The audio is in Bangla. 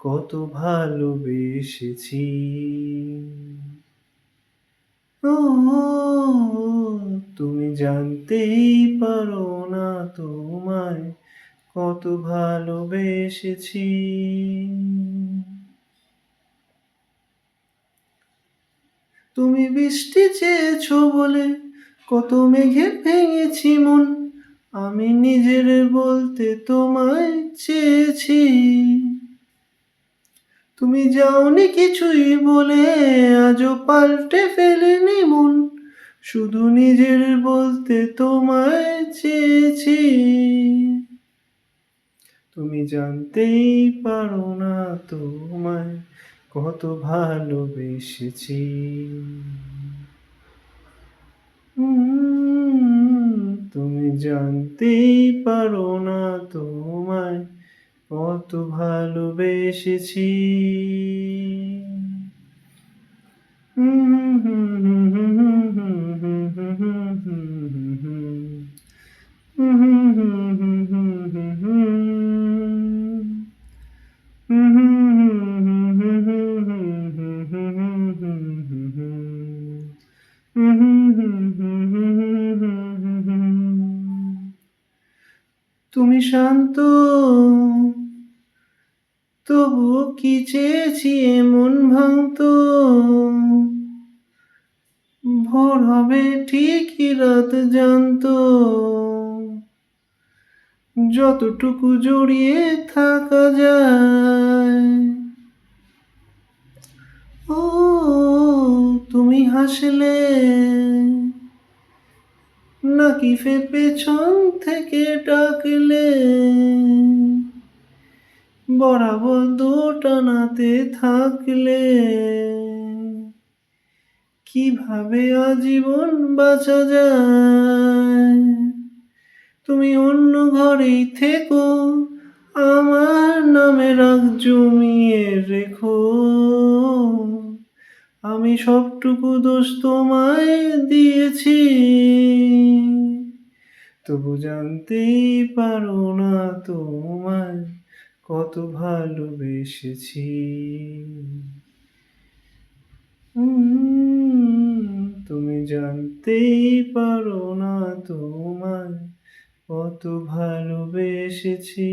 কত ভালোবেসেছি। ও, তুমি জানতেই পারো না তোমায় কত ভালোবেসেছি। তুমি বৃষ্টি চেয়েছো বলে কত মেঘে ভেঙেছি মন, আমি নিজের বলতে তোমায় চেয়েছি। তুমি যাওনি কিছুই বলে আজও পাল্টে ফেলেনি মন। শুধু নিজের বলতে তোমায় চেয়েছি। তুমি জানতেই পারো না তোমায় কত ভালোবেসেছি। তুমি জানতেই পারো না তোমায় কত ভালোবেসেছি। তুমি শান্ত। তবু কি চেয়েছি মন ভাঙত ভোর হবে ঠিকই রাত জানত। যতটুকু জড়িয়ে থাকা যায়। ও, তুমি হাসলে। নাকি ফে পেছন থেকে ডাকলে? বরাবর দোটানাতে থাকলে। কীভাবে আজীবন বাঁচা যায়? তুমি অন্য ঘরেই থেকো, আমার নামে রাগ জমিয়ে রেখো। আমি সবটুকু দোষ তোমায় দিয়েছি। তবু জানতেই পারো না তোমায় কত ভালোবেসেছি। তুমি জানতেই পারো না তোমায় কত ভালোবেসেছি।